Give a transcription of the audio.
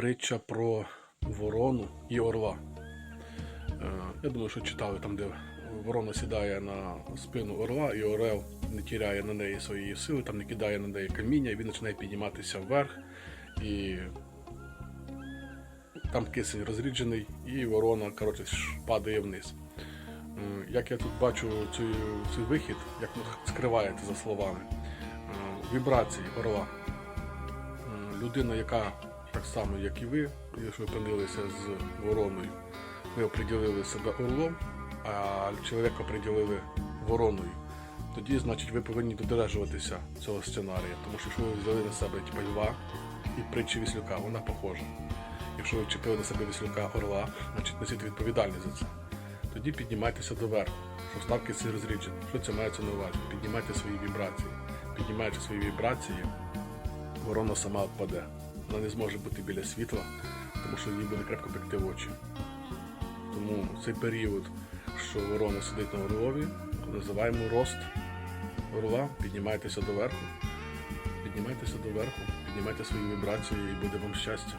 притча про ворону і орла. Е, Я думаю, що читали там, де ворона сідає на спину орла, і орел не тіряє на неї своєї сили, там не кидає на неї каміння, і він починає підніматися вверх. І там кисень розріджений, і ворона коротше, падає вниз. Як я тут бачу цю, цей вихід, як скривається за словами, е, вібрації орла. Людина, яка так само, як і ви, якщо ви з вороною, ви оприділили себе орлом, а чоловіка оприділили вороною. Тоді, значить, ви повинні додержуватися цього сценарія, тому що якщо ви взяли на себе типу, льва і притчі віслюка, вона похожа. Якщо ви вчепили на себе віслюка орла, значить несіть відповідальність за це. Тоді піднімайтеся доверху, що ставки всі розріджені. Що це мається на увазі? Піднімайте свої вібрації. Піднімаючи свої вібрації, ворона сама впаде. Вона не зможе бути біля світла, тому що їй буде крепко пекти очі. Тому цей період, що ворона сидить на орлові, називаємо рост орла, піднімайтеся доверху. Піднімайтеся доверху, піднімайте свої вібрації і буде вам щастя.